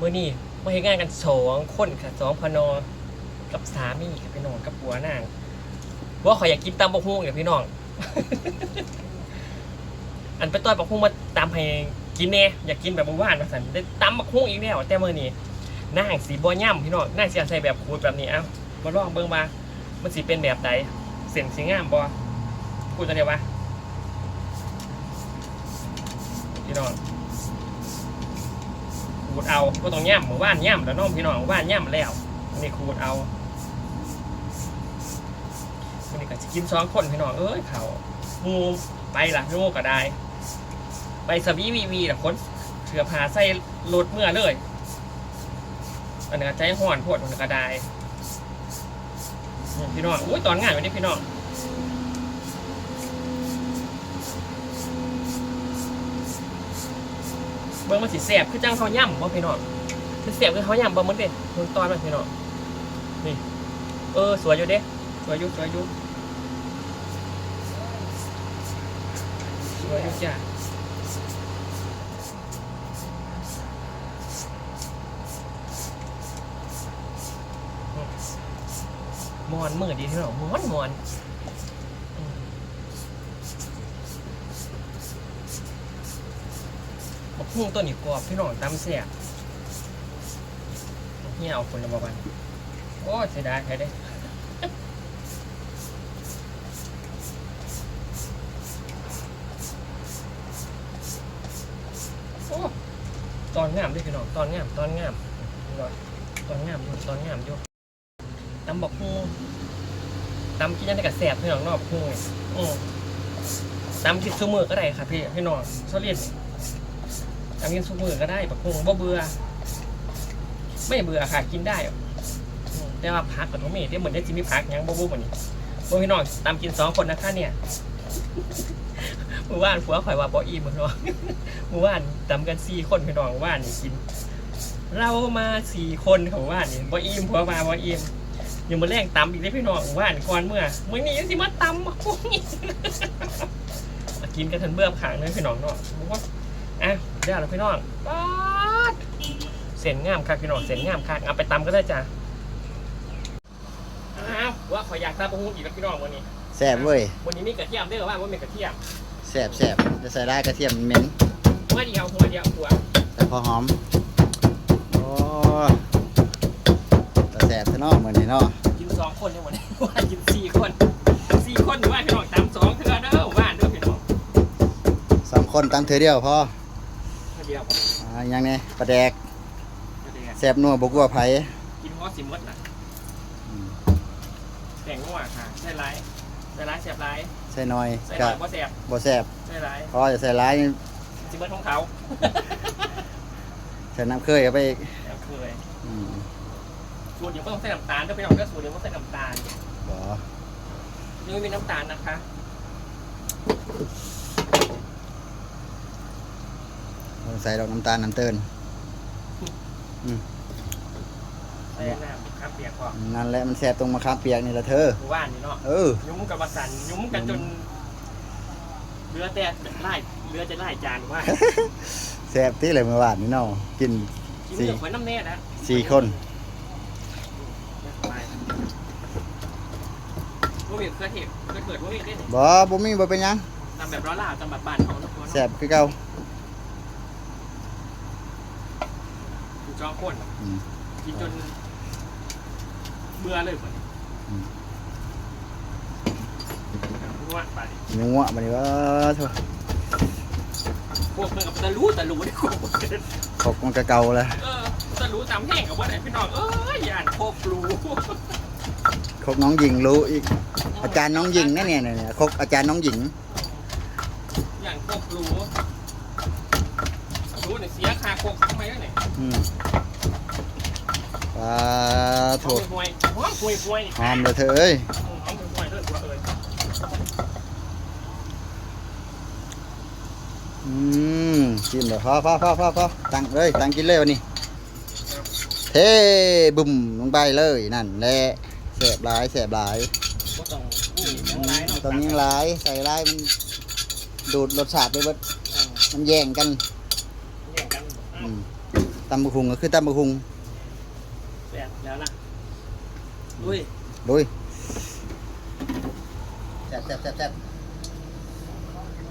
มื่อนี้มาเห็นงานกันสองคนค่ะสองพนอกับสามีค่ะพี่น้องกับผัวนางว่าขออยากกินตำบกฮุ่งเนี่ยพี่น้อง อันไปต้อยบกฮุ่งมาตำให้กินแน่อยากกินแบบเมื่อวานมาสันได้ตำบกฮุ่งอีกแล้วแต่มื่อนี้นางสีบัวย่ำพี่น้องนางสีใส่แบบขูดแบบนี้เอ้ามาลองเบิ่งมามันสีเป็นแบบใดเส้นสีงามบ่พูดตัวเดียววะพี่น้อง ดเอาก็ต้องย่ำหมู่บ้านย่ำแล้วน้องพี่น้องหมู่บ้านย่ำแล้วอันนี้ขูดเอาอันนี้ก็จะกินสองคนพี่น้องเอ้ยเขามูไปละพี่โมก็ได้ ไปสวีวีวีละคนเถือผาใส่รถเมื่อเลยอันนี้ก็ใจห่อนโพดมันก็ได้พี่น้องอุ้ยตอนงานวันนี้พี่น้อง บิ่งมันสิแสบคือจังเขาย่ำบ่พี่น้องคือแสบคือเขาย่ำบ่เหมันเด็ดมันตอนมันพี่น้องนี่เออสวยอยู่เด้สวยอยู่สวยอยู่สวยอยู่จ้ะอืมมอนมือดีที่น้องมอนมอนอืมบัก หุ่งตัวนี้กรอบพี่น้องตำเสียเหี่ยวคนละประมาณโอ้เสียดายใครได้โอ้ตอนงามด้วยพี่น้องตอนงามตอนงามน้องตอนงามอยู่ตอนงามอยู่ตำบอกฮูตำกินยังไงกับแสบพี่น้องนอกฮูนี่อืมตำกินซูมือก็ได้ค่ะพี่พี่น้องชอบเรียนตำกินซูมือก็ได้บักฮูบ่เบื่อ ไม่เบื่อค่ะกินได้ แต่ว่าพักกับท้องเมย์ที่เหมือนได้จิมีพักยังบ่บ่เหมือนนี้บ่พี่น้องตำกินสองคนนะคะเนี่ยมื่อวานผัวข่อยว่าบ่อิ่มพี่น้องเมื่อวานตำกันสี่คนพี่น้องเมื่อวานกิน เรามาสี่คนของว่านนี่บ่อิ่มผัวมาบ่อิ่มยังมาแรงตำอีกเลยพี่น้องเมื่านก่อนเมื่อมื่อนี้ยังสิมาตำมาคุยมากินกันทันเบื่อขางเลยพี่น้องเนาะ บอกว่าอะเดี๋ยวเราพี่น้องป๊าดเส้นงามคักพี่น้องเส้นงามคักเอาไปตำก็ได้จ้ะอ้าวว่าขอยอยากตำปะฮุงอีกแล้วพี่น้องวันนี้แซ่บเว้ยวันนี้มีกระเทียมเด้อว่าว่ามีกระเทียมแซ่บแซ่บจะใส่ได้กระเทียมเหม็นหัวเดียวหัวเดียวหัวแต่พอหอมโอ้แต่แซ่บซะเนาะมื้อนี้เนาะกินสองคนในวันนี้ว่ากินสี่คนสี่คนหรือว่าพี่น้องตามสองเทือเด้อว่าเด้อพี่น้องสองคนตามเธอเดียวพอ เทื่อเดียวอ่ายังไงปลาแดกเทื่อเดียวแซ่บนัวบ่กลัวไผกินหัวสิมดนะอืมแต่งงัวค่ะใส่ร้ายใส่ร้ายเสียบร้ายใส่หน่อยใส่หน่ก็อยบ่แสบบ่แซ่บใส่ร้ายพอจะใส่หลายนี่สิมดของเขาใส่น้ำเคยเข้าไปอีกแล้วเคยอืมสูตรเดียวก็ต้องใส่น้ำตาลเด้อพี่น้องเด้อสูตรเดียวก็ใส่น้ำตาลบ่ยังไม่มีน้ำตาลนะคะ ต้อง ใส่ดอกน้ำตาลน้ำเตินใส่น้ำข้ามเปียกก่อนนั่นแหละมันแซ่บตรงมะขามเปียกนี่ละเธอหมู่บ้านนี่เนาะเออยุ้มกับวสันยุ้มกันจนเรือแต่ไล่เรือจะไล่จานว่าแซ่บที่เลยเมื่อวานนี่เนาะกินกินสี่เหลืองไว้น้ำแน่นะสี่คนว่ามีเคยเห็นเคยเกิดว่ามีได้เนี่ยบ่บ่มีบ่เป็นหยังตำแบบร้อนล่าตำแบบบานของทุกคนแซ่บคือเก่า อยู่จอคนอืม กินจนเบื่อเลยเหมือนอืม ว่าไปนัวบัดนี้ว่าเถอะพวกมึงกับตะรู้ตะรู้ได้กว่าขกมันก็เก่าแล้วเออตะรู้ตามแห้งกับว่าไหนพี่น้องเอ้ยยานโคกรู้คกน้องหญิงรู้อีก อาจารย์น้องหญิงนั่นเนี่ยเนี่ยคกอาจารย์น้องหญิงยานโคกรู้รู้เนี่ยเสียคาโคกทำไมวะเนี่ยอืมปลาหโถอมห่วยหอมห่วยห่วยหอมเลยเธอเอ้ยหอมห่วยด้วยตัวเอ้ยอืมกินเลยพอพอพอพอพอตั้งเลยตั้งกินเลยวันนี้เท่บุ่มลงไปเลยนั่นแหละแสบหลายแสบหลายบ่ต้องอู้นี่ทั้งหลายเนาะตรงนี้หลายใส่หลายมันดูดรสชาติไปเบิดเออมันแย่งกันแย่งกัน อืมตำบักหุงก็คือตำบักหุงแซ่บแล้วนะอุ้ยลุยแซ่บแซ่บแซ่บแซ่บ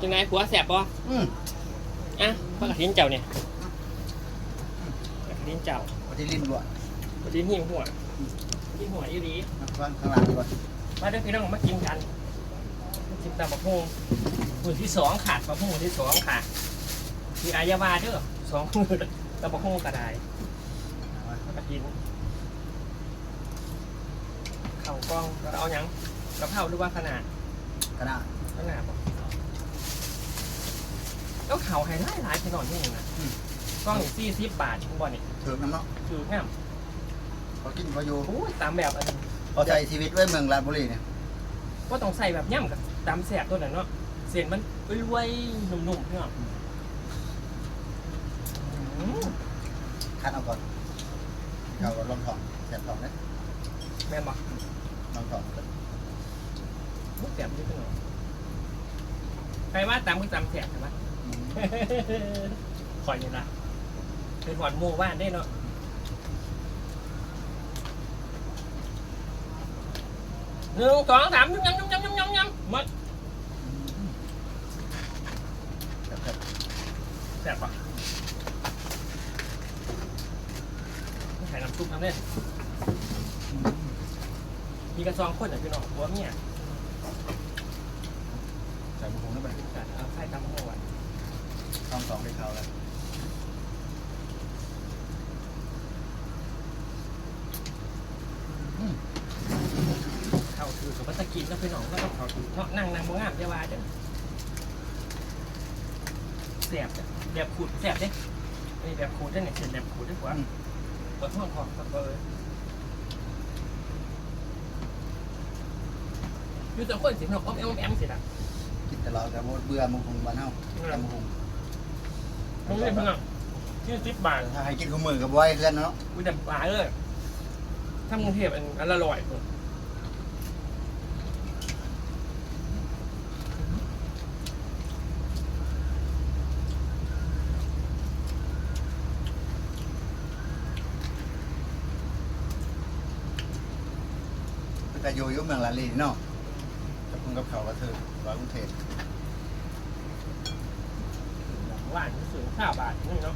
จังไงผัวแซ่บป่ะอืมอะปลากระทินเจ้าเนี่ยปลากระทินเจ้าเอาที่ลิ้นด้วยปลากระทินหิ้งหัวหิ้งหัวอีหลีมาข้างข้างหลังดีกว่ามาเด้อพี่น้องมากินกันกินตำบักฮงมือที่สองขาดบักฮงมือที่สองขาดมีอายาวาเด้อ สองมือตำบักฮงกระไดปลากระทินเข่ากล้องเราเอาหยังกระเพราหรือว่าขนาดขนาดขนาดบ่แล้วเข่าให้หลายหลายพี่น้องนี่เองนะกล้องนี่สี่สิบบาททุกบอลนี่ถึงน้ำเนาะคืองามเขากินเขาอยู่โอ้ยตามแบบอันนี้เขาใช้ชีวิตไว้เมืองราชบุรีเนี่ยว่าต้องใส่แบบย่ำกับตามแสบตัวนั้นเนาะเสียนมันรวยๆนุ่มๆพี่น้องอืม คัดเอาก่อนเขาก็ลองถอนแซ่บถอนนะแม่นบอกลองถอนก่อนมุกแสบอยี่พี่น้องใครว่าตามคือตามแสบใช่ไหมอืมคอยนี่ละเป็นหวานโมว่านได้เนาะหนึ่งสองสามยำยำยำยำยำยำหมดแซ่บแซ่บแสบปะ ใส่น้ำซุปน้ำเนี่ยมีกระซองข้นอะพี่น้องหัวเมียใส่บุกงนั่นไปจัดเอาไข่ตำหัวช่องสองได้เขาแล้วเข้าถือกับวัตกินแล้วพี่น้องก็ต้องเขาถือเนาะนั่งนั่งบ่งามเจ้าว่าเด้อแสบจ้ะแบบขูดแสบเด้นี่แบบขูดได้เนี่ยเห็นแบบขูดได้กว่า เปิดห้องของกับเลยอยู่แต่คนสิพี่น้องอ้อมแอมแอมสิละกินตลอดกับเบื่อมึงคงบ้านเฮาตำมึงคงมึงเลยพี่องที่สิบบาทถ้าให้กินข้าวมือกับไว้เพื่อนเนาะกูจะปลาเลยถ้ากรุงเทพอันอันละร้อย ก็อยู่อยู่เมืองลาลีเนาะกับคุณกับเขาก็เธอร้อยกรุงเทพหวานสูงข้าวบาทนี่เนาะ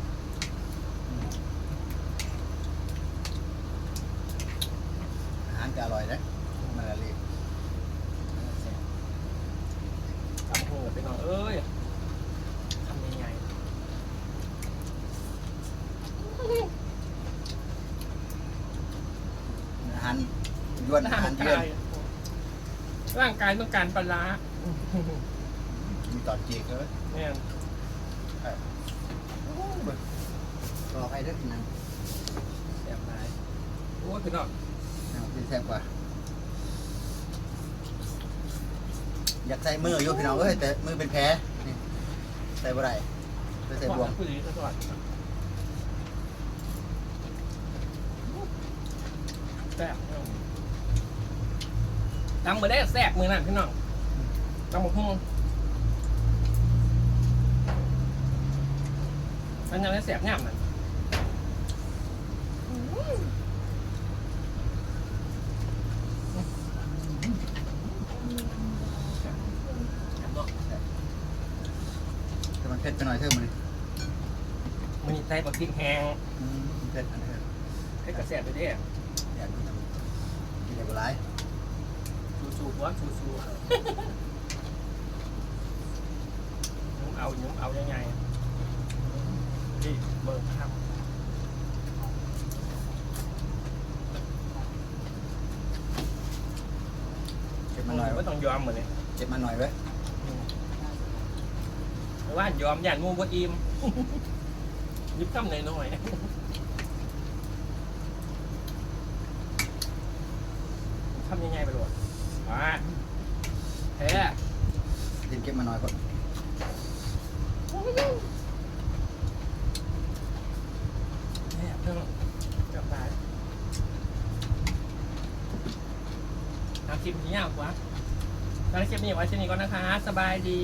อาหารจะอร่อยนะเมืองลาลี ทำหัวไปหน่อยเอ้ยทำยังไง อาหาร ยวนอาร่าหารงเยือนกายร่างกายต้องการปลาร้ามีตอนจีกเลยเนี่ยรอใครได้กินนังแซ่บหลายโอ้ยพี่น้องเอาเป็นแซ่บกว่า อยากใส่มืออยู่พี่น้องเอ้ยแต่มือเป็นแผลนี่ใส่บ่ได้ไปใส่บวงผู้ดีสวัสดิ์แซ่บ พี่น้องทำมือได้แซ่บมือนั่นพี่น้องทำหมกหุ้งมันยังได้แซ่บง่ามนั่นแซ่บเนาะแต่มันเผ็ดไปหน่อยเท่ามันมันใส่บักพริกแห้งเผ็ดอันนี้ให้กระแสไปเด้อยากกินน้ำกินได้บ่หลาย ชูชูหัวชูชูยุ้มเอายุ้มเอายังไงนี่เบิร์ครับเก็บมัมานหน่อยไม่ต้องยอมเหมือนเลยเก็บมาหน่อยไว้แต่ว่ายอมอย่างงูบ่อิ่มยิบคำหน่อยหน่อยทำยังไงไปหลวดอ่าเฮ้ กิน เก็บมาหน่อยก่อนเนี่ยเพิ่งจับตายทำคลิปนี้ยาวกว่าตอนคลิปนี้ไว้ที่นี่ก่อนนะคะ สบายดี